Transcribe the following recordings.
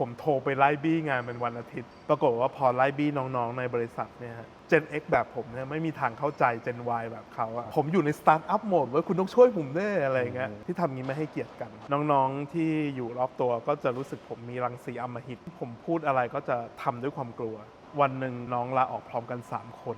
ผมโทรไปไล่บี้งานเป็นวันอาทิตย์ ปรากฏว่าพอไล่บี้น้องๆ ในบริษัทเนี่ยฮะ Gen X แบบผมเนี่ยไม่มีทางเข้าใจ Gen Y แบบเขาอะผมอยู่ในสตาร์ทอัพโหมดว่าคุณต้องช่วยผมแน่อะไรอย่างเงี้ยที่ทำงี้ไม่ให้เกียรติกัน น้องๆ ที่อยู่รอบตัวก็จะรู้สึกผมมีรังสีอำมหิต ผมพูดอะไรก็จะทำด้วยความกลัว วันหนึ่งน้องลาออกพร้อมกัน 3 คน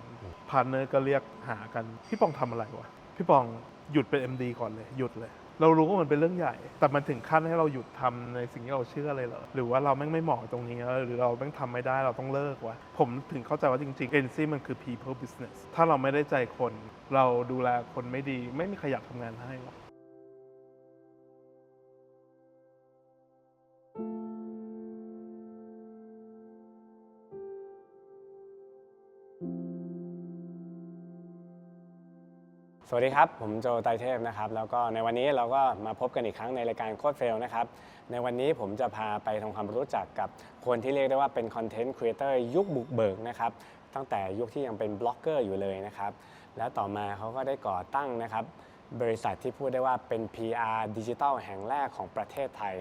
พาร์เนอร์ก็เรียกหากันพี่ปองทำอะไรวะพี่ปองหยุดเป็น MD ก่อนเลยหยุดเลย เรารู้ว่ามันเป็นเรื่องใหญ่ แต่มันถึงขั้นให้เราหยุดทำในสิ่งที่เราเชื่อเลยเหรอ หรือว่าเราแม่งไม่เหมาะตรงนี้แล้วหรือเราแม่งทำไม่ได้ เราต้องเลิกวะ ผมถึงเข้าใจว่าจริงๆ agency มันคือ people business ถ้าเราไม่ได้ใจคน เราดูแลคนไม่ดี ไม่มีใครอยากทำงานให้หรอก สวัสดีครับ ผมโจไตรเทพนะครับ แล้วก็ในวันนี้เราก็มาพบกันอีกครั้งในรายการโคดเฟลนะครับ ในวันนี้ผมจะพาไปทำความรู้จักกับคนที่เรียกได้ว่าเป็นคอนเทนต์ครีเอเตอร์ยุคบุกเบิกนะครับ ตั้งแต่ยุคที่ยังเป็นบล็อกเกอร์อยู่เลยนะครับ แล้วต่อมาเขาก็ได้ก่อตั้งนะครับ บริษัทที่พูดได้ว่าเป็น PR ดิจิทัลแห่งแรกของประเทศไทย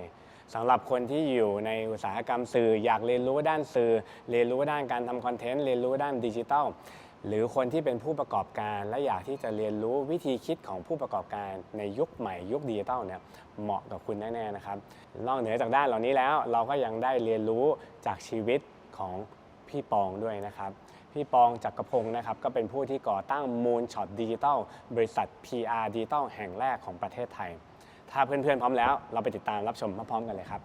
สำหรับคนที่อยู่ในอุตสาหกรรมสื่อ อยากเรียนรู้ด้านสื่อ เรียนรู้ด้านการทำคอนเทนต์เรียนรู้ด้านดิจิทัล หรือคนที่เป็นผู้ประกอบการและอยากที่จะเรียนรู้วิธีคิดของผู้ประกอบการในยุคใหม่ยุคดิจิทัลเนี่ยเหมาะกับคุณแน่ๆนะครับนอกเหนือจากด้านเหล่านี้แล้วเราก็ยังได้เรียนรู้จากชีวิตของพี่ปองด้วยนะครับ พี่ปองจักรพงศ์นะครับก็เป็นผู้ที่ก่อตั้ง Moonshot Digital บริษัท PR Digital แห่งแรกของประเทศไทย ถ้าเพื่อนๆพร้อมแล้ว เราไปติดตามรับชมพร้อมๆกันเลยครับ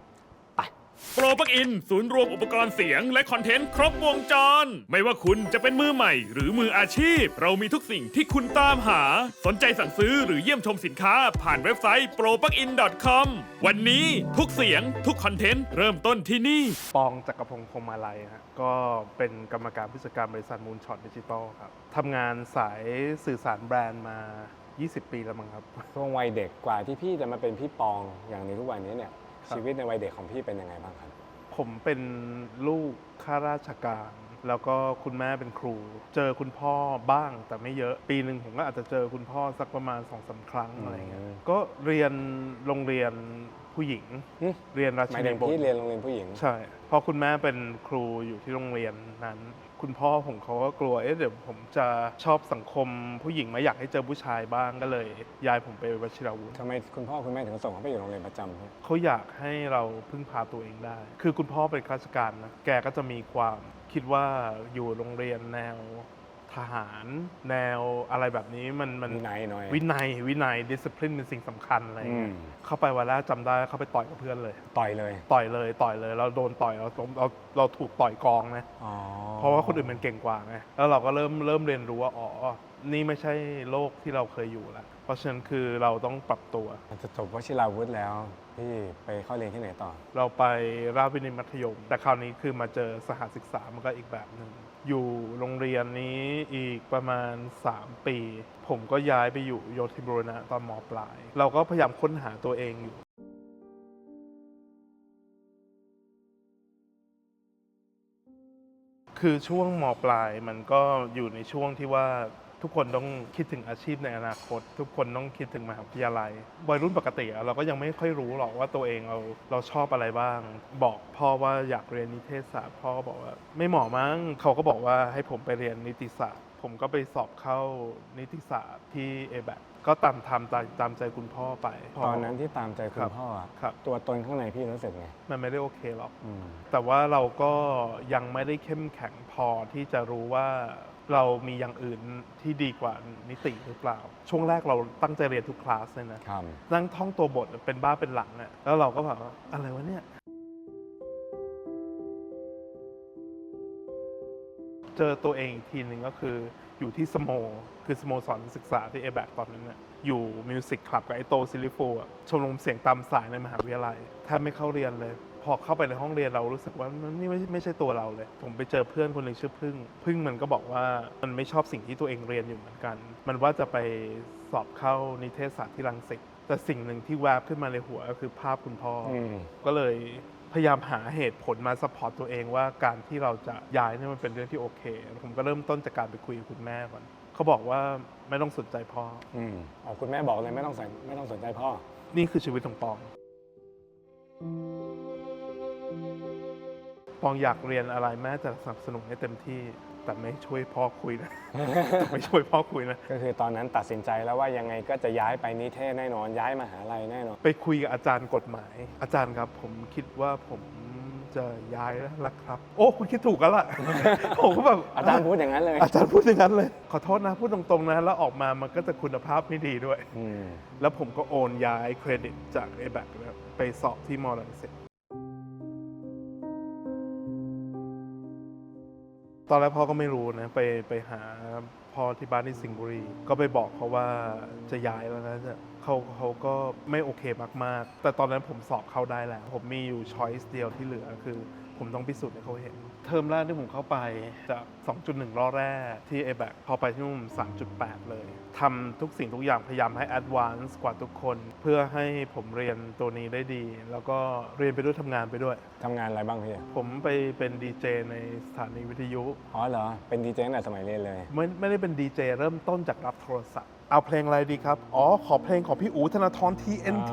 โปรปักอิน ศูนย์รวมอุปกรณ์เสียงและคอนเทนต์ครบวงจร ไม่ว่าคุณจะเป็นมือใหม่ หรือมืออาชีพ เรามีทุกสิ่งที่คุณตามหา สนใจสั่งซื้อหรือเยี่ยมชมสินค้า ผ่านเว็บไซต์ propluckin.com วันนี้ทุกเสียงทุกคอนเทนต์เริ่มต้นที่นี่ ปองจักรพงศ์พงมาลัยฮะก็เป็นกรรมการผู้จัดการบริษัทมูลช็อตดิจิตอลครับทำงานสายสื่อสารแบรนด์มา 20 ปีแล้วมั้งครับ ช่วงวัยเด็กกว่าที่พี่จะมาเป็นพี่ปองอย่างในทุกวันนี้เนี่ย ครับ ชีวิตในวัยเด็กของพี่เป็นยังไงบ้างครับ ผมเป็นลูกข้าราชการ แล้วก็คุณแม่เป็นครู เจอคุณพ่อบ้างแต่ไม่เยอะปีหนึ่งผมก็อาจจะเจอคุณพ่อสักประมาณสองสาครั้งอะไรเงี้ยอืม ก็เรียนโรงเรียนผู้หญิง หึเรียนราหชิมายนีถึงบทพี่เรียนโรงเรียนผู้หญิง ใช่เพราะคุณแม่เป็นครูอยู่ที่โรงเรียนนั้น คุณพ่อผมเขาก็กลัว เอ๊ะเดี๋ยวผมจะชอบสังคมผู้หญิงไหมาอยากให้เจอผู้ชายบ้างก็เลยย้ายผมไปวชิราวุธทำไมคุณพ่อคุณแม่ถึงส่งเขาไปอยู่โรงเรียนประจำพี่เขาอยากให้เราพึ่งพาตัวเองได้ คือคุณพ่อเป็นข้าราชการนะแกก็จะมีความคิดว่าอยู่โรงเรียนแนว ทหารแนวอะไรแบบนี้มันมันวินัยหน่อย วินัยวินัยดิส c พลินเป็นสิ่งสำคัญอะไรเงี้ยอืม เข้าไปวันแรกจำได้เข้าไปต่อยกับเพื่อนเลย ต่อยเลยต่อยเลยต่อยเลยเราโดนต่อยเราเราเราถูกต่อยกองนะ อ๋อเพราะว่าคนอื่นมันเก่งกว่าไง แล้วเราก็เริ่มเริ่มเรียนรู้ว่าอ๋อ นี่ไม่ใช่โลกที่เราเคยอยู่แล้วเพราะฉะนั้นคือเราต้องปรับตัว จะจบวชิราวุธแล้วพี่ไปเข้าเรียนที่ไหนต่อ เราไปราชวินิตมัธยม แต่คราวนี้คือมาเจอสหศึกษามันก็อีกแบบหนึ่ง อยู่โรงเรียนนี้อีกประมาณ 3 ปี ผมก็ย้ายไปอยู่โยธินบุรณะตอนมปลาย เราก็พยายามค้นหาตัวเองอยู่คือช่วงมปลายมันก็อยู่ในช่วงที่ว่า ทุกคนต้องคิดถึงอาชีพในอนาคต ทุกคนต้องคิดถึงมหาวิทยาลัย วัยรุ่นปกติเราก็ยังไม่ค่อยรู้หรอกว่าตัวเองเราเราชอบอะไรบ้าง บอกพ่อว่าอยากเรียนนิเทศศาสตร์พ่อก็บอกว่าไม่เหมาะมั้งเขาก็บอกว่าให้ผมไปเรียนนิติศาสตร์ ผมก็ไปสอบเข้านิติศาสตร์ที่เอแบ ก็ตามทำตามตามใจคุณพ่อไปตอนนั้นที่ตามใจคุครัณบพ่ออะครับ ตัวตนข้างในพี่รู้สึกไงมันไม่ได้โอเคหรอก อืม แต่ว่าเราก็ยังไม่ได้เข้มแข็งพอที่จะรู้ว่าเรามีอย่างอื่นที่ดีกว่านิติหรือเปล่า ช่วงแรกเราตั้งใจเรียนทุกคลาสเลยนะครับนั่งท่องตัวบทเป็นบ้าเป็นหลังอะแล้วเราก็แบบว่าอะไรวะเนี่ย เจอตัวเองอีกทีหนึ่งก็คือ อยู่ที่สโมคือสโมสรศึกษาที่เอแบกตอนนั้นน่ะอยู่มิวสิกคลับกับไอโตซิลิโฟอะชมรมเสียงตามสายในมหาวิทยาลัยแทบไม่เข้าเรียนเลย พอเข้าไปในห้องเรียนเรารู้สึกว่ามันนี่ไม่ไม่ใช่ตัวเราเลย ผมไปเจอเพื่อนคนหนึ่งชื่อพึ่ง พึ่งมันก็บอกว่ามันไม่ชอบสิ่งที่ตัวเองเรียนอยู่เหมือนกัน มันว่าจะไปสอบเข้านิเทศศาสตร์ที่รังสิตแต่สิ่งหนึ่งที่แวบขึ้นมาในหัวก็คือภาพคุณพ่อออืมก็เลย พยายามหาเหตุผลมาสปอร์ตตัวเองว่าการที่เราจะย้ายเนี่ยมันเป็นเรื่องที่โอเค ผมก็เริ่มต้นจากการไปคุยกับคุณแม่ก่อนเขาบอกว่าไม่ต้องสนใจพ่ออืมอ๋อคุณแม่บอกเลยไม่ต้องสนไม่ต้องสนใจพ่อ นี่คือชีวิตของปอง ปองอยากเรียนอะไรแม่จะสนับสนุนให้เต็มที่ แต่ไม่ช่วยพ่อคุยนะ ไม่ช่วยพ่อคุยนะ ก็คือตอนนั้นตัดสินใจแล้วว่ายังไงก็จะย้ายไปนิเทศแน่นอน ย้ายมหาลัยแน่นอน ไปคุยกับอาจารย์กฎหมาย อาจารย์ครับผมคิดว่าผมจะย้ายแล้วล่ะครับ โอ้คุณคิดถูกแล้วล่ะ ผมก็แบบอาจารย์พูดอย่างนั้นเลย อาจารย์พูดอย่างนั้นเลย ขอโทษนะ พูดตรงๆนะ แล้วออกมามันก็จะคุณภาพไม่ดีด้วยอืมแล้วผมก็โอนย้ายเครดิตจาก a b a c ไปสอบที่มอลังสิต ตอนแรกพ่อก็ไม่รู้นะ ไปไปหาพ่อที่บ้านที่สิงห์บุรี ก็ไปบอกเขาว่าจะย้ายแล้วนะเขาเขาก็ไม่โอเคมากๆ แต่ตอนนั้นผมสอบเข้าได้แล้ว ผมมีอยู่ช้อยส์เดียวที่เหลือคือ ผมต้องพิสูจน์ให้เขาเห็น เทอมแรกที่ผมเข้าไปจาก2.1 รอบแรกที่ a b a c พอไปที่นู่น3.8 เลยทำทุกสิ่งทุกอย่างพยายามให้ advance กว่าทุกคน เพื่อให้ผมเรียนตัวนี้ได้ดี แล้วก็เรียนไปด้วยทำงานไปด้วย ทำงานอะไรบ้างพี่ ผมไปเป็นดีเจในสถานีวิทยุ อ๋อเหรอ เป็นดีเจตั้งแต่สมัยเรียนเลย ไม่ไม่ได้เป็นดีเจเริ่มต้นจากรับโทรศัพท์ เอาเพลงอะไรดีครับ อ๋อ ขอเพลงของพี่อู๋ธนาธร TNT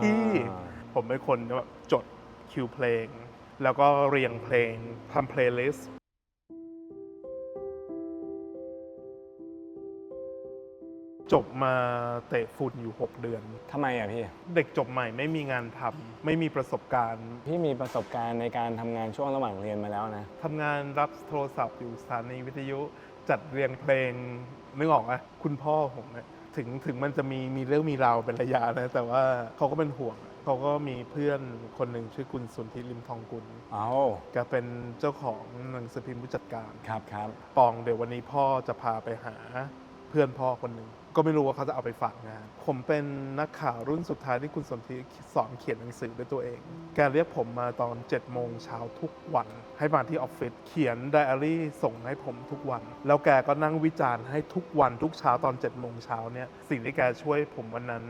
อ่าผมเป็นคนแบบจดคิวเพลง แล้วก็เรียงเพลงทำเพลย์ลิสต์จบมาเตะฝุ่นอยู่ 6 เดือน ทำไมอะพี่ เด็กจบใหม่ไม่มีงานทำไม่มีประสบการณ์พี่มีประสบการณ์ในการทำงานช่วงระหว่างเรียนมาแล้วนะ ทำงานรับโทรศัพท์อยู่สถานีวิทยุจัดเรียงเพลง นึกออกไหมคุณพ่อผมเนี่ยถึงถึงมันจะมีมีเรื่องมีราวเป็นระยะนะ แต่ว่าเขาก็เป็นห่วง เขาก็มีเพื่อนคนหนึ่งชื่อคุณสุนทรลิมทองกุลเอาแกเป็นเจ้าของหนังสือพิมพ์ผู้จัดการ ครับครับ ปองเดี๋ยววันนี้พ่อจะพาไปหา เพื่อนพ่อคนหนึ่งก็ไม่รู้ว่าเขาจะเอาไปฝากงาน ผมเป็นนักข่าวรุ่นสุดท้ายที่คุณสนธิสอนเขียนหนังสือด้วยตัวเอง แกเรียกผมมาตอน7จ็ดโมงเช้าทุกวัน ให้มาที่ออฟฟิศเขียนไดอารี่ส่งให้ผมทุกวัน แล้วแกก็นั่งวิจารณ์ให้ทุกวันทุกเช้าตอน7จ็ดโมงเช้าเนี่ยสิ่งที่แกช่วยผมวันนั้น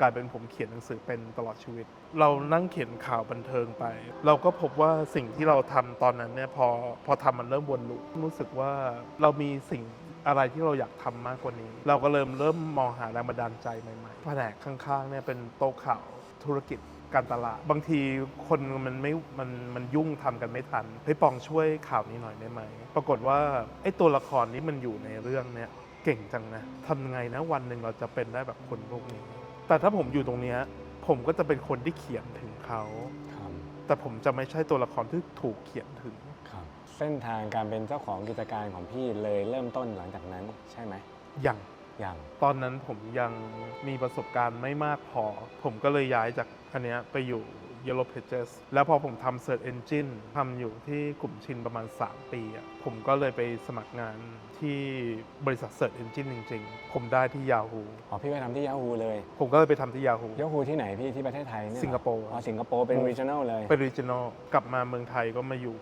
กลายเป็นผมเขียนหนังสือเป็นตลอดชีวิต เรานั่งเขียนข่าวบันเทิงไป เราก็พบว่าสิ่งที่เราทำตอนนั้นเนี่ยพอพอทำมันเริ่มวนลูปรู้สึกว่าเรามีสิ่ง อะไรที่เราอยากทำมากกว่านี้ เราก็เริ่มเริ่มมองหาแรงบันดาลใจใหม่ๆแผนกข้างๆเนี่ยเป็นโต๊ะข่าวธุรกิจการตลาด บางทีคนมันไม่มันมันยุ่งทำกันไม่ทันเฮ้ยปองช่วยข่าวนี้หน่อยได้ไหมปรากฏว่าไอ้ตัวละครนี้มันอยู่ในเรื่องเนี่ยเก่งจังนะทำไงนะวันหนึ่งเราจะเป็นได้แบบคนพวกนี้ แต่ถ้าผมอยู่ตรงเนี้ยผมก็จะเป็นคนที่เขียนถึงเขาครับแต่ผมจะไม่ใช่ตัวละครที่ถูกเขียนถึงครับ เส้นทางการเป็นเจ้าของกิจการของพี่เลยเริ่มต้นหลังจากนั้นใช่ไหมอย่างยังตอนนั้นผมยังมีประสบการณ์ไม่มากพอ ผมก็เลยย้ายจากอันเนี้ยไปอยู่ Yellow Pages แล้วพอผมทำ Search Engine ทำอยู่ที่กลุ่มชินประมาณ 3 ปีอะผมก็เลยไปสมัครงานที่บริษัท Search Engine จริง ๆ ผมได้ที่ Yahoo อ๋อพี่ไปทำที่ Yahoo เลย ผมก็เลยไปทำที่ Yahoo Yahoo ที่ไหนพี่ที่ประเทศไทยเนี่ยเหอสิงคโปร์อ๋อสิงคโปร์เป็นโอ้ regional เลยเป็น Regional กลับมาเมืองไทยก็มาอยู่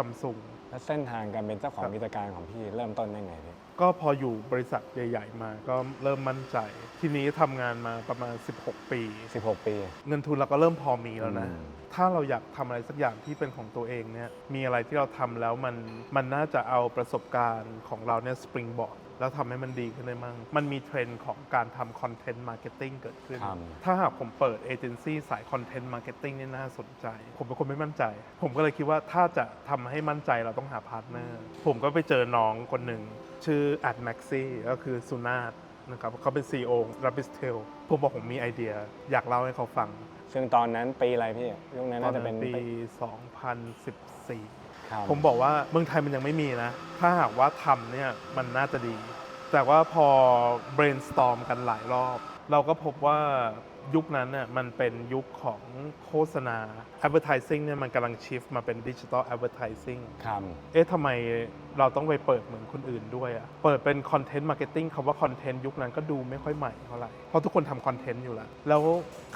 ซัมซุงแล้วเส้นทางการเป็นเจ้าของครับกิจการของพี่เริ่มต้นได้ไงพี่ก็พออยู่บริษัทใหญ่ ๆ มาก็เริ่มมั่นใจ ทีนี้ทำงานมาประมาณ 16 ปี 16 ปี เงินทุนเราก็เริ่มพอมีแล้วนะ อืม ถ้าเราอยากทำอะไรสักอย่างที่เป็นของตัวเองเนี่ยมีอะไรที่เราทำแล้วมันมันน่าจะเอาประสบการณ์ของเราเนี่ยสปริงบอร์ด แล้วทำให้มันดีขึ้นได้มั่งมันมีเทรนด์ของการทำคอนเทนต์มาร์เก็ตติ้งเกิดขึ้น ครับ ถ้าหากผมเปิดเอเจนซี่สายคอนเทนต์มาร์เก็ตติ้งนี่น่าสนใจ ผมเป็นคนไม่มั่นใจ ผมก็เลยคิดว่าถ้าจะทำให้มั่นใจเราต้องหาพาร์ทเนอร์ ผมก็ไปเจอน้องคนหนึ่ง ชื่อแอดแม็กซี่ก็คือสุนาธนะครับเขาเป็น CEO รับบิสเทลผมบอกผมมีไอเดีย อยากเล่าให้เขาฟังซึ่งตอนนั้นปีอะไรพี่ ยุคนั้นตอนน่าจะนั้เป็นนปี ปี 2014ครับ ผมบอกว่าเมืองไทยมันยังไม่มีนะ ถ้าหากว่าทำเนี่ยมันน่าจะดี แต่ว่าพอ brainstorm กันหลายรอบ เราก็พบว่ายุคนั้นเนี่ยมันเป็นยุคของโฆษณา advertising เนี่ยมันกำลัง shift มาเป็น digital advertising ครับเอ๊ะทำไมเราต้องไปเปิดเหมือนคนอื่นด้วยอะเปิดเป็นคอนเทนต์มาร์เก็ตติ้งคำว่าคอนเทนต์ยุคนั้นก็ดูไม่ค่อยใหม่เท่าไหร่ เพราะทุกคนทำคอนเทนต์อยู่แล้ว แล้ว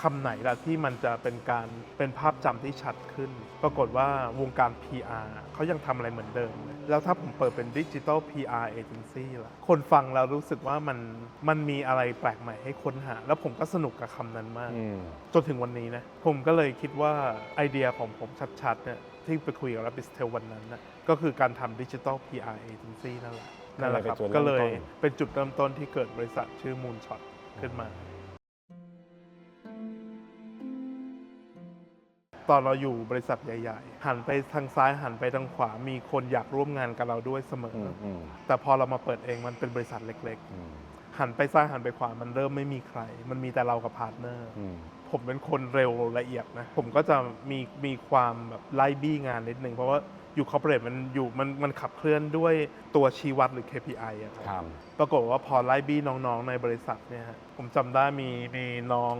คำไหนล่ะที่มันจะเป็นการเป็นภาพจำที่ชัดขึ้น ปรากฏว่าวงการ PR เขายังทำอะไรเหมือนเดิมเลยแล้วถ้าผมเปิดเป็นดิจิ t a ล PR Agency ล่ะ คนฟังแล้วรู้สึกว่ามันมันมีอะไรแปลกใหม่ให้ค้นหา แล้วผมก็สนุกกับคำนั้นมากอืมจนถึงวันนี้นะ ผมก็เลยคิดว่าไอเดียของผมชัดๆเนี่ย ที่ไปคุยกับ r a b b i s t e l วันนั้นนะก็คือการทำดิจิ t a ล PR Agency นั่นแหละนั่นแหละครับก็ก็เลเลยยเป็นจุดเริ่มต้นเป็นจุดเริ่มต้นที่เกิดบริษัทชื่อ Moonshot ขึ้นมา ตอนเราอยู่บริษัทใหญ่ ๆ หันไปทางซ้ายหันไปทางขวา มีคนอยากร่วมงานกับเราด้วยเสมออือมอืมแต่พอเรามาเปิดเองมันเป็นบริษัทเล็กอืมๆหันไปซ้ายหันไปขวามันเริ่มไม่มีใคร มันมีแต่เรากับพาร์ทเนอร์อืม ผมเป็นคนเร็วละเอียดนะ ผมก็จะมีมีความแบบไล่บี้งานนิดนึง เพราะว่าอยู่คอร์เปอเรทมันอยู่มันมันขับเคลื่อนด้วยตัวชี้วัดหรือ KPI อะครับครับ ปรากฏว่าพอไล่บี้น้องๆ ในบริษัทเนี่ยฮะผมจำได้มีมีน้อง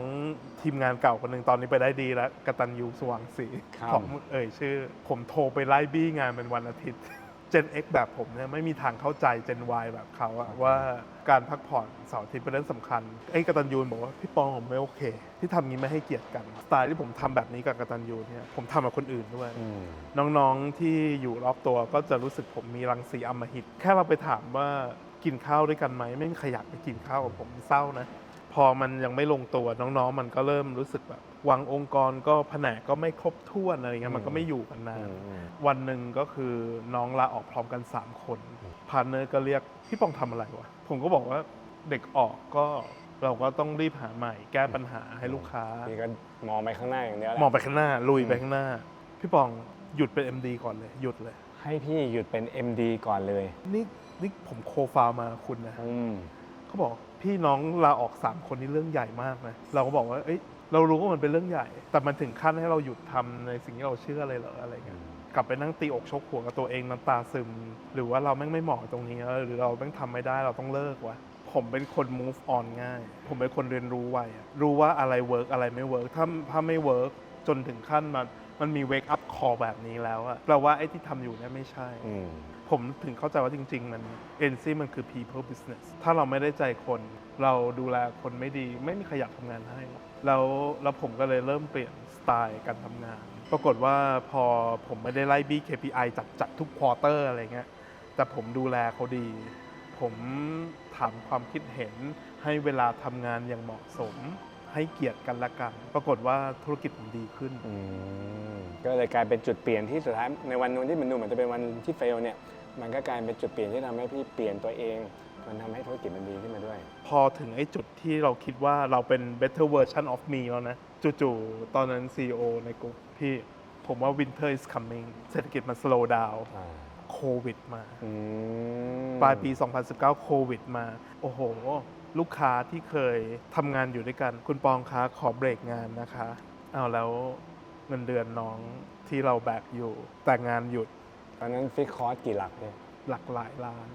ทีมงานเก่าคนหนึ่งตอนนี้ไปได้ดีแล้วกตันยูสว่างศรีครับ ของเอ่ยชื่อ ผมโทรไปไล่บี้งานเป็นวันอาทิตย์ Gen X แบบผมเนี่ยไม่มีทางเข้าใจ Gen Y แบบเขาอะว่าการพักผ่อนเสาร์อาทิตย์เป็นเรื่องสำคัญไอ้กตันยูบอกว่าพี่ปองผมไม่โอเค ที่ทำงี้ไม่ให้เกียรติกันสไตล์ที่ผมทำแบบนี้กับกตันยูเนี่ยผมทำกับคนอื่นด้วย อืม น้องๆที่อยู่รอบตัวก็จะรู้สึกผมมีรังสีอำมหิต แค่เราไปถามว่ากินข้าวด้วยกันไหมไม่มีใครอยากไปกินข้าวกับผมเศร้านะ พอมันยังไม่ลงตัวน้องๆ มันก็เริ่มรู้สึกแบบ วางองค์กรก็แผนกก็ไม่ครบถ้วนอะไรเงี้ยมันก็ไม่อยู่กันนาอืนมอืมวันหนึ่งก็คือน้องลาออกพร้อมกัน 3 คนพาร์ทเนอร์ก็เรียกพี่ปองทำอะไรวะ ผมก็บอกว่าเด็กออกก็เราก็ต้องรีบหาใหม่ แก้ปัญหาให้ลูกค้านี่ก็มองไปข้างหน้าอย่างเดียวแหละมองไปข้างหน้าลุยไปอืมข้างหน้า พี่ปองหยุดเป็น MD ก่อนเลย หยุดเลย ให้พี่หยุดเป็น MD ก่อนเลย นี่นี่ผมโคฟาวมาคุณนะอืมเขาบอกพี่น้องลาออก 3 คนนี่เรื่องใหญ่มากนะ เราก็บอกว่าเอ้ย เรารู้ว่ามันเป็นเรื่องใหญ่ แต่มันถึงขั้นให้เราหยุดทำในสิ่งที่เราเชื่อเลยเหรออะไรเงี้ยกลับไปนั่งตีอกชกหัวกับตัวเองน้ำตาซึม หรือว่าเราแม่งไม่เหมาะกับตรงนี้แล้วหรือเราแม่งทำไม่ได้เราต้องเลิกวะผมเป็นคน move on ง่าย ผมเป็นคนเรียนรู้ไวอะรู้ว่าอะไรเวิร์กอะไรไม่เวิร์กถ้าถ้าไม่เวิร์กจนถึงขั้นมันมันมี wake up call แบบนี้แล้วอะแปลว่าไอ้ที่ทำอยู่เนี่ยไม่ใช่อืมผมถึงเข้าใจว่าจริง ๆ มัน NC มันคือ people business ถ้าเราไม่ได้ใจคน เราดูแลคนไม่ดี ไม่มีใครอยากทำงานให้ แล้วแล้วผมก็เลยเริ่มเปลี่ยนสไตล์การทำงาน ปรากฏว่าพอผมไม่ได้ไล่บี้ KPI จัดจัดทุกควอเตอร์อะไรเงี้ยแต่ผมดูแลเขาดี ผมถามความคิดเห็นให้เวลาทำงานอย่างเหมาะสม ให้เกียรติกันละกัน ปรากฏว่าธุรกิจผมดีขึ้น อืมก็เลยกลายเป็นจุดเปลี่ยนที่สุดท้ายในวันนู้นที่มันดูเหมือนจะเป็นวันที่เฟลเนี่ยมันก็กลายเป็นจุดเปลี่ยนที่ทำให้พี่เปลี่ยนตัวเอง มันทำให้ธุรกิจมันดีขึ้นมาด้วย พอถึงไอ้จุดที่เราคิดว่าเราเป็น better version of me แล้วนะ จู่ๆ ตอนนั้น CEO ในกลุ่มพี่ผมว่า winter is coming เศรษฐกิจมัน slow down โควิดมา อืมปลายปี 2019 โควิดมา โอ้โห ลูกค้าที่เคยทำงานอยู่ด้วยกัน คุณปองคะขอเบรกงานนะคะ เอาแล้วเงินเดือนน้องที่เราแบกอยู่ แต่งานหยุดตอนนั้นฟิกคอร์สกี่หลักเนี่ยหลักหลายล้าน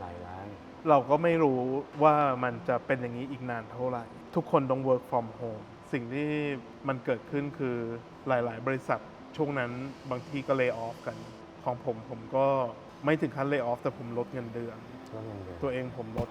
หลายล้าน เราก็ไม่รู้ว่ามันจะเป็นอย่างนี้อีกนานเท่าไหร่ ทุกคนต้อง work from home สิ่งที่มันเกิดขึ้นคือหลาย ๆ บริษัทช่วงนั้นบางทีก็เลิกออฟกัน ของผมผมก็ไม่ถึงขั้นเลิกออฟแต่ผมลดเงินเดือนลดเงินเดือนตัวเองผมลด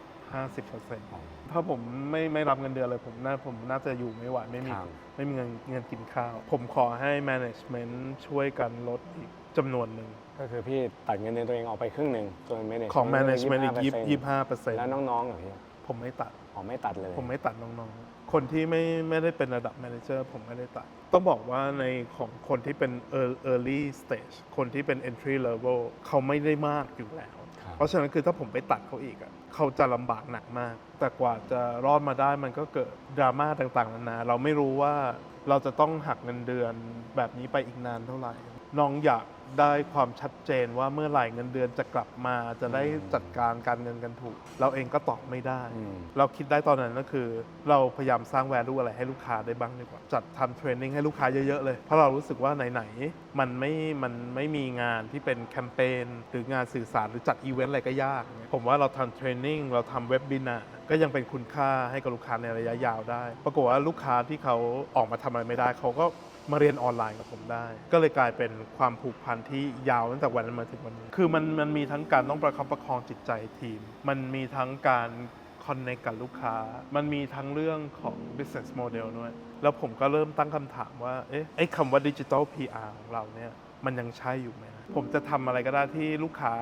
50%ถ้าผมไม่ไม่รับเงินเดือนเลยผมน่าผมน่าจะอยู่ไม่ไหวไม่มีครับไม่มีเงินเงินกินข้าว ผมขอให้ management ช่วยกันลดอีกจำนวนหนึ่ง ก็คือพี่ตัดเงินเดือนตัวเองออกไปครึ่งหนึ่งส่วน management ของ management อีก25%ยี่สิบห้าเปอร์เซ็นต์แล้วน้องๆเหรอพี่ผมไม่ตัด อ๋อไม่ตัดเลย ผมไม่ตัดน้องๆ คนที่ไม่ไม่ได้เป็นระดับ manager ผมไม่ได้ตัด ต้องบอกว่าในของคนที่เป็น ear- early stage คนที่เป็น entry level เขาไม่ได้มากอยู่แล้วครับเพราะฉะนั้นคือถ้าผมไปตัดเขาอีกอะเขาจะลำบากหนักมาก แต่กว่าจะรอดมาได้มันก็เกิดดราม่าต่างๆนานา เราไม่รู้ว่าเราจะต้องหักเงินเดือนแบบนี้ไปอีกนานเท่าไหร่ น้องอยาก ได้ความชัดเจนว่าเมื่อไหร่เงินเดือนจะกลับมา จะได้จัดการการเงินกันถูก เราเองก็ตอบไม่ได้อืมเราคิดได้ตอนนั้นก็คือ เราพยายามสร้าง value อะไรให้ลูกค้าได้บ้างดีกว่า จัดทำเทรนนิ่งให้ลูกค้าเยอะๆเลย เพราะเรารู้สึกว่าไหนๆมันไม่มันไม่มีงานที่เป็นแคมเปญหรืองานสื่อสารหรือจัดอีเวนต์อะไรก็ยากเนี่ยผมว่าเราทำเทรนนิ่งเราทำเว็บบินาก็ยังเป็นคุณค่าให้กับลูกค้าในระยะยาวได้ ปรากฏว่าลูกค้าที่เขาออกมาทำอะไรไม่ได้เขาก็ มาเรียนออนไลน์กับผมได้ ก็เลยกลายเป็นความผูกพันที่ยาวตั้งแต่วันนั้นมาถึงวันนี้ คือมันมันมีทั้งการต้องประคับประคองจิตใจทีม มันมีทั้งการคอนเน c t กับลูกค้า มันมีทั้งเรื่องของ business model ด้วย แล้วผมก็เริ่มตั้งคำถามว่า เอ๊ะ ไอ้คำว่า digital PR ของเราเนี่ย มันยังใช่อยู่ไหม ผมจะทำอะไรก็ได้ที่ลูกค้า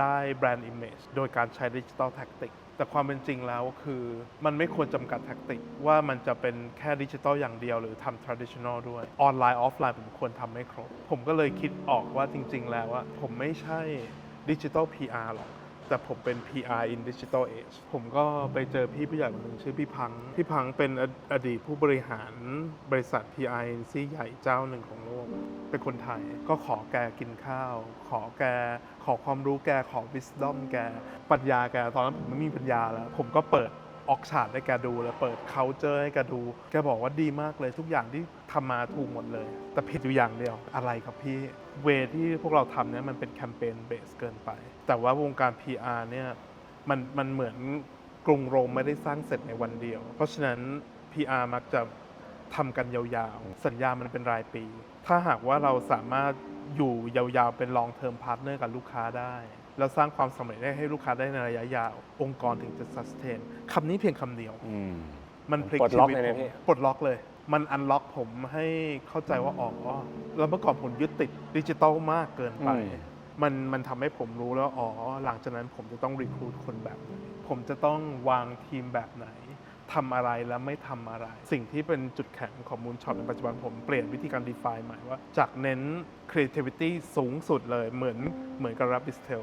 ได้แบรนด์ image โดยการใช้ digital tactic แต่ แต่ความเป็นจริงแล้วคือมันไม่ควรจำกัดแท็กติก ว่ามันจะเป็นแค่ดิจิตอลอย่างเดียว หรือทำทรดิช i o n a l ด้วยออนไลน์ออฟไลน์ผมควรทำให้ครบ ผมก็เลยคิดออกว่าจริง ๆ แล้วว่าผมไม่ใช่ดิจิตอล PR หรอก แต่ผมเป็น PR in Digital Age ผมก็ไปเจอพี่ผู้ใหญ่คนหนึ่งชื่อพี่พัง พี่พังเป็นออดีตผู้บริหารบริษัท PR i n c ใหญ่เจ้าหนึ่งของโลก เป็นคนไทย ก็ขอแกกินข้าว ขอแก ขอความรู้แก ขอ wisdom แก ปัญญาแก ตอนนั้นผมไม่มีปัญญาแล้ว ผมก็เปิด ออกฉาดให้แกดูแล้วเปิด culture ให้แกดู แกบอกว่าดีมากเลยทุกอย่างที่ทำมาถูกหมดเลย แต่ผิดอยู่อย่างเดียวอะไรครับพี่เวที่พวกเราทำเนี่ยมันเป็นแคมเปญเบสเกินไป แต่ว่าวงการ PR เนี่ยมันมันเหมือนกรุงโรมไม่ได้สร้างเสร็จในวันเดียว เพราะฉะนั้น PR มักจะทำกันยาวๆ สัญญามันเป็นรายปี ถ้าหากว่าเราสามารถอยู่ยาวๆ เป็น long term partner กับลูกค้าได้ แล้วสร้างความสำเร็จได้ให้ลูกค้าได้ในระยะยาว องค์กรถึงจะ sustain คำนี้เพียงคำเดียว อืม มันพลิกปลดชีล็อกวิตเลยผนะมพี่ ปลดล็อกเลย มันอันล็อกผมให้เข้าใจว่าอ๋อแล้วเมื่อก่อนผมยึดติดดิจิตอลมากเกินไป มันมันทำให้ผมรู้แล้ว อ๋อ หลังจากนั้นผมจะต้องรีครูดคนแบบไหนผมจะต้องวางทีมแบบไหน ทำอะไรและไม่ทำอะไร สิ่งที่เป็นจุดแข็งของมูลช็อตในปัจจุบันผมเปลี่ยนวิธีการ define ใหม่ว่า จากเน้น creativity สูงสุดเลยเหมือนเหมือนกับ r a b b i s t e l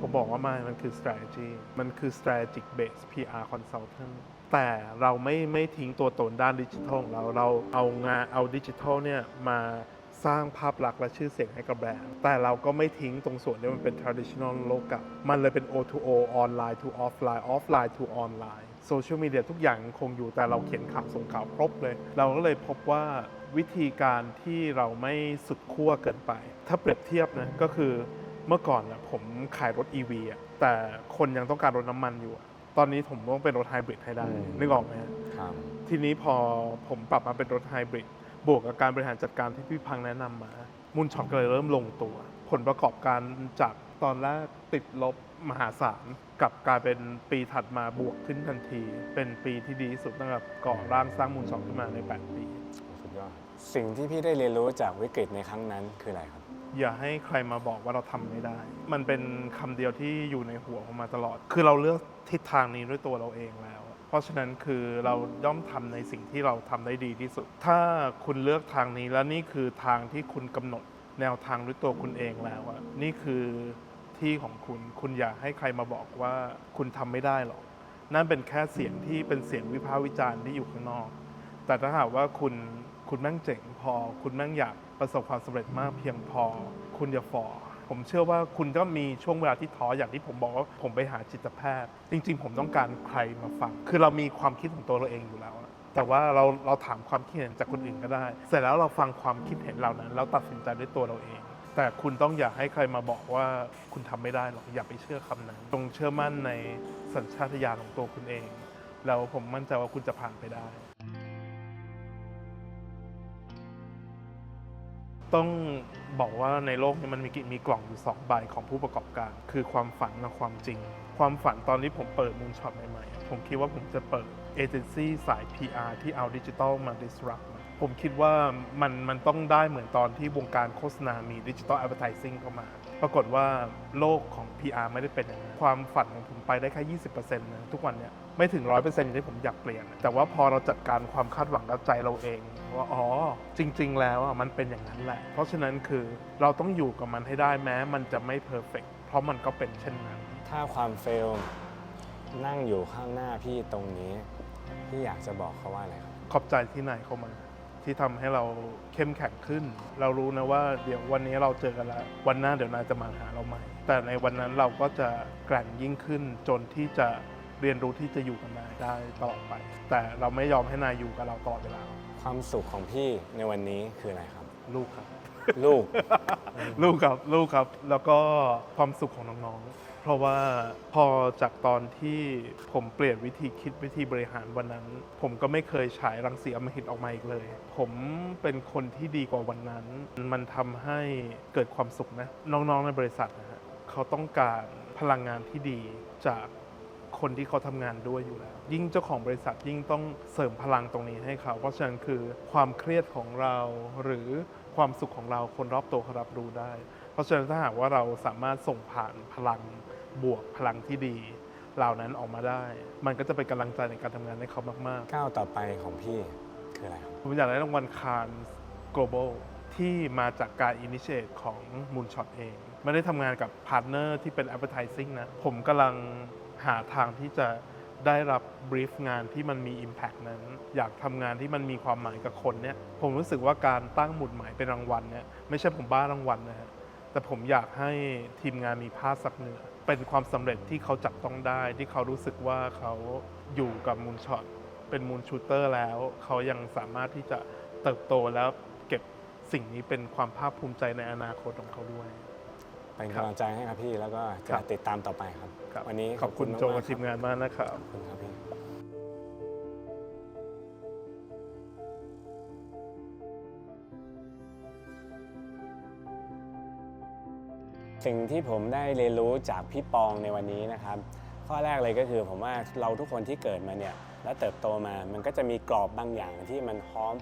ผมบอกว่ามันมันคือ strategy มันคือ strategic base PR consultant แต่เราไม่ไม่ทิ้งตัวตนด้านดิจิทัลของเราเราเอางานเอาดิจิทัลเนี่ยมาสร้างภาพลักษณ์และชื่อเสียงให้กับแบรนด์ แต่เราก็ไม่ทิ้งตรงส่วนที่มันเป็น traditional โลกก่ามันเลยเป็น O2O online to offline offline to online โซเชียลมีเดียทุกอย่างยังคงอยู่แต่เราเขียนข่าวส่งข่าวครบเลย เราก็เลยพบว่าวิธีการที่เราไม่สุดขั้วเกินไป ถ้าเปรียบเทียบนะก็คือเมื่อก่อนนะผมขายรถ EV อะแต่คนยังต้องการรถน้ำมันอยู่อะตอนนี้ผมต้องเป็นรถไฮบริดให้ได้อืมนึกออกไหมฮะครับทีนี้พอผมปรับมาเป็นรถไฮบริดบวกกับการบริหารจัดการที่พี่พังแนะนำมามูลช็อตก็เลยเริ่มลงตัว ผลประกอบการจากตอนแรกติดลบ มหาศาลกลับกลายเป็นปีถัดมาบวกขึ้นทันที เป็นปีที่ดีที่สุดตั้งแต่ก่อร่างสร้างมูลช็อตขึ้นมาใน 8 ปี สุดยอดสิ่งที่พี่ได้เรียนรู้จากวิกฤตในครั้งนั้นคืออะไรครับ อย่าให้ใครมาบอกว่าเราทำไม่ได้ มันเป็นคำเดียวที่อยู่ในหัวผมมาตลอด คือเราเลือกทิศทางนี้ด้วยตัวเราเองแล้ว เพราะฉะนั้นคือเราย่อมทำในสิ่งที่เราทำได้ดีที่สุด ถ้าคุณเลือกทางนี้แล้วนี่คือทางที่คุณกำหนดแนวทางด้วยตัวคุณเองแล้วอะนี่คือ ที่ของคุณ คุณอย่าให้ใครมาบอกว่าคุณทำไม่ได้หรอก นั่นเป็นแค่เสียงที่เป็นเสียงวิพากษ์วิจารณ์ที่อยู่ข้างนอก แต่ถ้าหากว่าคุณคุณแม่งเจ๋งพอ คุณแม่งอยากประสบความสำเร็จมากเพียงพอ คุณอย่าฟอผมเชื่อว่าคุณก็มีช่วงเวลาที่ท้ออย่างที่ผมบอกว่าผมไปหาจิตแพทย์ จริง ๆ ผมต้องการใครมาฟัง คือเรามีความคิดของตัวเราเองอยู่แล้ว แต่ว่าเราเราถามความคิดเห็นจากคนอื่นก็ได้ เสร็จแล้วเราฟังความคิดเห็นเหล่านั้น แล้วตัดสินใจด้วยตัวเราเอง แต่คุณต้องอย่าให้ใครมาบอกว่าคุณทำไม่ได้หรอกอย่าไปเชื่อคำนั้นจงเชื่อมั่นในสัญชาตญาณของตัวคุณเอง แล้วผมมั่นใจว่าคุณจะผ่านไปได้ ต้องบอกว่าในโลกนี้มันมีกิมีกล่องอยู่ 2 ใบของผู้ประกอบการ คือความฝันและความจริง ความฝันตอนที่ผมเปิดมูลช็อตใหม่ๆ ผมคิดว่าผมจะเปิดเอเจนซี่สาย PR ที่เอาดิจิทัลมา disrupt ผมคิดว่ามันมันต้องได้เหมือนตอนที่วงการโฆษณา มีดิจิทัล advertising เข้ามา ปรากฏว่าโลกของ PR ไม่ได้เป็นอย่างนั้นความฝันของผมไปได้แค่ 20%นะทุกวันเนี้ยไม่ถึง 100%อย่างที่ผมอยากเปลี่ยน แต่ว่าพอเราจัดการความคาดหวังกับใจเราเอง ว่าอ๋อ จริง ๆ แล้วอะมันเป็นอย่างนั้นแหละ เพราะฉะนั้นคือเราต้องอยู่กับมันให้ได้แม้ มันจะไม่เพอร์เฟกเพราะมันก็เป็นเช่นนั้น ถ้าความเฟลนั่งอยู่ข้างหน้าพี่ตรงนี้ พี่อยากจะบอกเขาว่าอะไรครับ ขอบใจที่นายเข้ามา ที่ทำให้เราเข้มแข็งขึ้น เรารู้นะว่าเดี๋ยววันนี้เราเจอกันแล้ว วันหน้าเดี๋ยวนายจะมาหาเราใหม่ แต่ในวันนั้นเราก็จะแกร่งยิ่งขึ้นจนที่จะเรียนรู้ที่จะอยู่กับนายได้ตลอดไป แต่เราไม่ยอมให้นายอยู่กับเราตลอดเวลา ความสุขของพี่ในวันนี้คืออะไรครับ ลูกครับ ลูก ลูกครับ ลูกครับ แล้วก็ความสุขของน้องๆ เพราะว่าพอจากตอนที่ผมเปลี่ยนวิธีคิดวิธีบริหารวันนั้น ผมก็ไม่เคยฉายรังสีอมหิตออกมาอีกเลย ผมเป็นคนที่ดีกว่าวันนั้น มันทำให้เกิดความสุขนะน้องๆในบริษัทนะฮะเขาต้องการพลังงานที่ดีจากคนที่เขาทำงานด้วยอยู่แล้ว ยิ่งเจ้าของบริษัทยิ่งต้องเสริมพลังตรงนี้ให้เขา เพราะฉะนั้นคือความเครียดของเราหรือความสุขของเราคนรอบตัวเขารับรู้ได้ เพราะฉะนั้นถ้าหากว่าเราสามารถส่งผ่านพลัง บวกพลังที่ดีเหล่านั้นออกมาได้ มันก็จะเป็นกำลังใจในการทำงานให้เขามาก ก้าวต่อไปของพี่คืออะไรครับๆ ผมอยากได้รางวัลคาน global ที่มาจากการ initiate ของ Moonshot เอง ไม่ได้ทำงานกับพาร์ทเนอร์ที่เป็น advertising นะ ผมกำลังหาทางที่จะได้รับบรีฟงานที่มันมี Impact นั้น อยากทำงานที่มันมีความหมายกับคนเนี่ย ผมรู้สึกว่าการตั้งหมุดหมายเป็นรางวัลเนี่ยไม่ใช่ผมบ้ารางวัลนะฮะ แต่ผมอยากให้ทีมงานมีผ้าสักเหนือเป็นความสำเร็จที่เขาจับต้องได้ ที่เขารู้สึกว่าเขาอยู่กับมูลช็อตเป็นมูลชูเตอร์แล้ว เขายังสามารถที่จะเติบโตแล้วเก็บสิ่งนี้เป็นความภาคภูมิใจในอนาคตของเขาด้วย เป็นครับกำลังใจให้ครับพี่แล้วก็ครัจะบติดตามต่อไปครับ ครับวันนี้ขอบคุณมากๆโจคกัรับบทีมงานมากนะครับ ขอบคุณครับพี่ สิ่งที่ผมได้เรียนรู้จากพี่ปองในวันนี้นะครับ ข้อแรกเลยก็คือผมว่าเราทุกคนที่เกิดมาเนี่ยและเติบโตมามันก็จะมีกรอบบางอย่างที่มันห้อม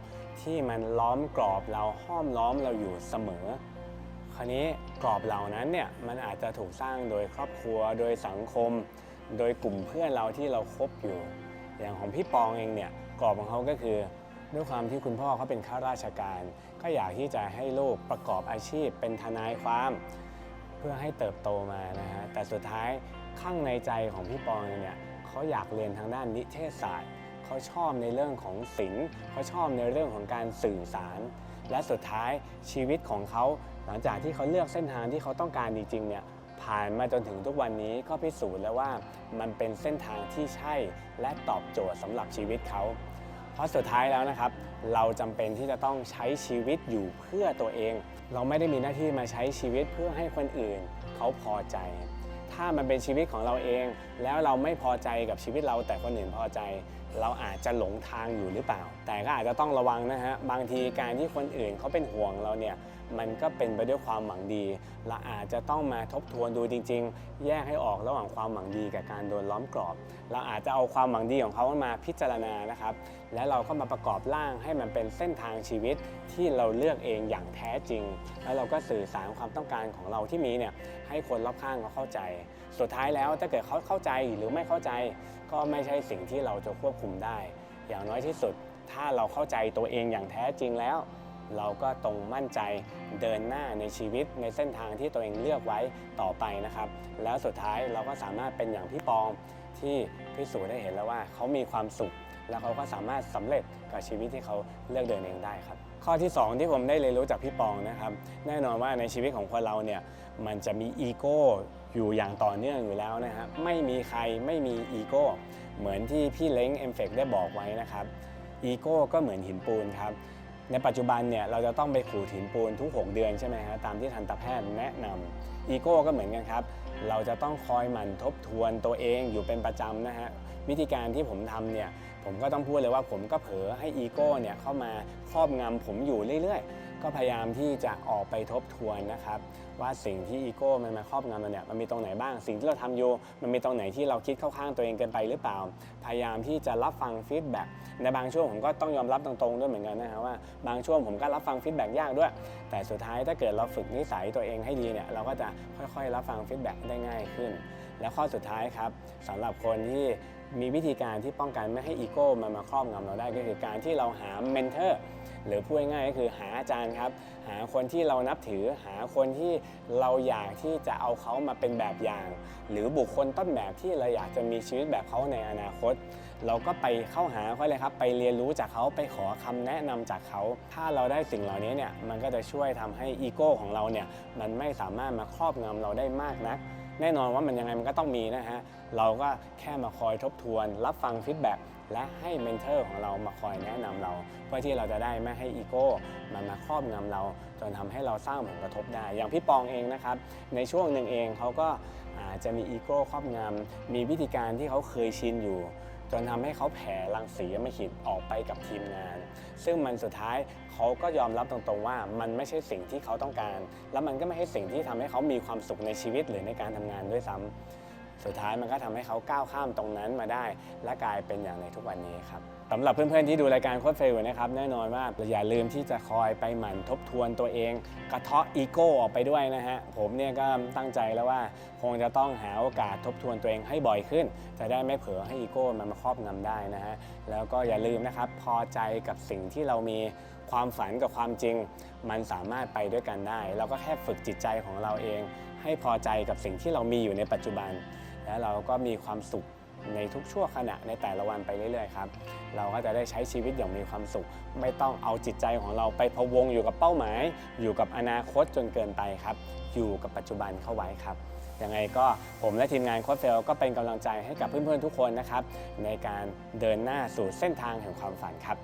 ที่มันล้อมกรอบเราห้อมล้อมเราอยู่เสมอ คราวนี้กรอบเหล่านั้นเนี่ยมันอาจจะถูกสร้างโดยครอบครัว โดยสังคม โดยกลุ่มเพื่อนเราที่เราคบอยู่ อย่างของพี่ปองเองเนี่ยกรอบของเขาก็คือ ด้วยความที่คุณพ่อเขาเป็นข้าราชการ ก็อยากที่จะให้ลูกประกอบอาชีพเป็นทนายความ พื่อให้เติบโตมานะฮะแต่สุดท้ายข้างในใจของพี่ปองเนี่ยเขาอยากเรียนทางด้านนิเทศศาสตร์เขาชอบในเรื่องของศิลป์เขาชอบในเรื่องของการสื่อสาร และสุดท้ายชีวิตของเขาหลังจากที่เขาเลือกเส้นทางที่เขาต้องการจริงๆเนี่ยผ่านมาจนถึงทุกวันนี้ก็พิสูจน์แล้วว่ามันเป็นเส้นทางที่ใช่และตอบโจทย์สำหรับชีวิตเขา เพราะสุดท้ายแล้วนะครับ เราจำเป็นที่จะต้องใช้ชีวิตอยู่เพื่อตัวเอง เราไม่ได้มีหน้าที่มาใช้ชีวิตเพื่อให้คนอื่น เขาพอใจ ถ้ามันเป็นชีวิตของเราเอง แล้วเราไม่พอใจกับชีวิตเราแต่คนอื่นพอใจ เราอาจจะหลงทางอยู่หรือเปล่า แต่ก็อาจจะต้องระวังนะฮะบางทีการที่คนอื่นเขาเป็นห่วงเราเนี่ย มันก็เป็นไปด้วยความหวังดีเราอาจจะต้องมาทบทวนดูจริง ๆ แยกให้ออกระหว่างความหวังดีกับการโดนล้อมกรอบ เราอาจจะเอาความหวังดีของเขามาพิจารณานะครับ และเราก็มาประกอบร่างให้มันเป็นเส้นทางชีวิตที่เราเลือกเองอย่างแท้จริง แล้วเราก็สื่อสารความต้องการของเราที่มีเนี่ยให้คนรอบข้างเขาเข้าใจ สุดท้ายแล้วถ้าเกิดเขาเข้าใจหรือไม่เข้าใจ ก็ไม่ใช่สิ่งที่เราจะควบคุมได้ อย่างน้อยที่สุด ถ้าเราเข้าใจตัวเองอย่างแท้จริงแล้ว เราก็ตรงมั่นใจเดินหน้าในชีวิตในเส้นทางที่ตัวเองเลือกไว้ต่อไปนะครับ แล้วสุดท้ายเราก็สามารถเป็นอย่างพี่ปองที่พิสูจน์ได้เห็นแล้วว่าเขามีความสุข แล้วเขาก็สามารถสำเร็จกับชีวิตที่เขาเลือกเดินเองได้ครับ ข้อที่ 2 ที่ผมได้เรียนรู้จากพี่ปองนะครับ แน่นอนว่าในชีวิตของคนเราเนี่ยมันจะมีอีโก้อยู่อย่างต่อเนื่องอยู่แล้วนะฮะไม่มีใครไม่มีอีโก้เหมือนที่พี่เล้งเอ็มเฟกได้บอกไว้นะครับอีโก้ก็เหมือนหินปูนครับ ในปัจจุบันเนี่ยเราจะต้องไปขูดหินปูนทุก 6 เดือนใช่ไหมฮะตามที่ทันตแพทย์แนะนำอีโก้ก็เหมือนกันครับ เราจะต้องคอยหมั่นทบทวนตัวเองอยู่เป็นประจำนะฮะวิธีการที่ผมทำเนี่ยผมก็ต้องพูดเลยว่าผมก็เผลอให้อีโก้เนี่ยเข้ามาครอบงำผมอยู่เรื่อยๆ ก็พยายามที่จะออกไปทบทวนนะครับ ว่าสิ่งที่อีโก้มันมาครอบงำเราเนี่ยมันมีตรงไหนบ้าง สิ่งที่เราทำอยู่มันมีตรงไหนที่เราคิดเข้าข้างตัวเองเกินไปหรือเปล่า พยายามที่จะรับฟังฟีดแบ็กในบางช่วงผมก็ต้องยอมรับตรงๆด้วยเหมือนกันนะฮะว่าบางช่วงผมก็รับฟังฟีดแบ็กยากด้วย แต่สุดท้ายถ้าเกิดเราฝึกนิสัยตัวเองให้ดีเนี่ยเราก็จะค่อยๆ รับฟังฟีดแบ็กได้ง่ายขึ้น และข้อสุดท้ายครับสำหรับคนที่มีวิธีการที่ป้องกันไม่ให้อีโก้มันมาครอบงำเราได้ก็คือการที่เราหาเมนเทอร์ หรือพูดง่ายๆก็คือหาอาจารย์ครับ หาคนที่เรานับถือหาคนที่เราอยากที่จะเอาเขามาเป็นแบบอย่าง หรือบุคคลต้นแบบที่เราอยากจะมีชีวิตแบบเขาในอนาคต เราก็ไปเข้าหาเขาเลยครับ ไปเรียนรู้จากเขาไปขอคำแนะนำจากเขา ถ้าเราได้สิ่งเหล่านี้เนี่ยมันก็จะช่วยทำให้อีโก้ของเราเนี่ยมันไม่สามารถมาครอบงำเราได้มากนัก แน่นอนว่ามันยังไงมันก็ต้องมีนะฮะ เราก็แค่มาคอยทบทวน รับฟังฟีดแบ็กและให้เมนเทอร์ของเรามาคอยแนะนำเรา เพื่อที่เราจะได้ไม่ให้อีโก้มันมาครอบงำเรา จนทำให้เราสร้างผลกระทบได้ อย่างพี่ปองเองนะครับ ในช่วงหนึ่งเองเขาก็อาจจะมีอีโก้ครอบงำมีวิธีการที่เขาเคยชินอยู่ จนทำให้เขาแผ่รังสีไม่ขิดออกไปกับทีมงาน ซึ่งมันสุดท้ายเขาก็ยอมรับตรงๆว่ามันไม่ใช่สิ่งที่เขาต้องการ แล้วมันก็ไม่ใช่สิ่งที่ทำให้เขามีความสุขในชีวิตหรือในการทำงานด้วยซ้ำสุดท้ายมันก็ทำให้เขาก้าวข้ามตรงนั้นมาได้ และกลายเป็นอย่างในทุกวันนี้ครับ สำหรับเพื่อนๆที่ดูรายการโค้ดเฟลนะครับแน่นอนว่าอย่าลืมที่จะคอยไปหมั่นทบทวนตัวเอง กระเทาะอีโก้ออกไปด้วยนะฮะผมเนี่ยก็ตั้งใจแล้วว่าคงจะต้องหาโอกาสทบทวนตัวเองให้บ่อยขึ้น จะได้ไม่เผลอให้อีโก้มันมาครอบงำได้นะฮะแล้วก็อย่าลืมนะครับพอใจกับสิ่งที่เรามีความฝันกับความจริง มันสามารถไปด้วยกันได้ เราก็แค่ฝึกจิตใจของเราเอง ให้พอใจกับสิ่งที่เรามีอยู่ในปัจจุบัน แล้วเราก็มีความสุข ในทุกชั่วขณะในแต่ละวันไปเรื่อยๆครับเราก็จะได้ใช้ชีวิตอย่างมีความสุข ไม่ต้องเอาจิตใจของเราไปพะวงอยู่กับเป้าหมาย อยู่กับอนาคตจนเกินไปครับ อยู่กับปัจจุบันเข้าไว้ครับยังไงก็ผมและทีมงานโค้ชเฟลก็เป็นกำลังใจให้กับเพื่อนๆทุกคนนะครับในการเดินหน้าสู่เส้นทางแห่งความฝันครับ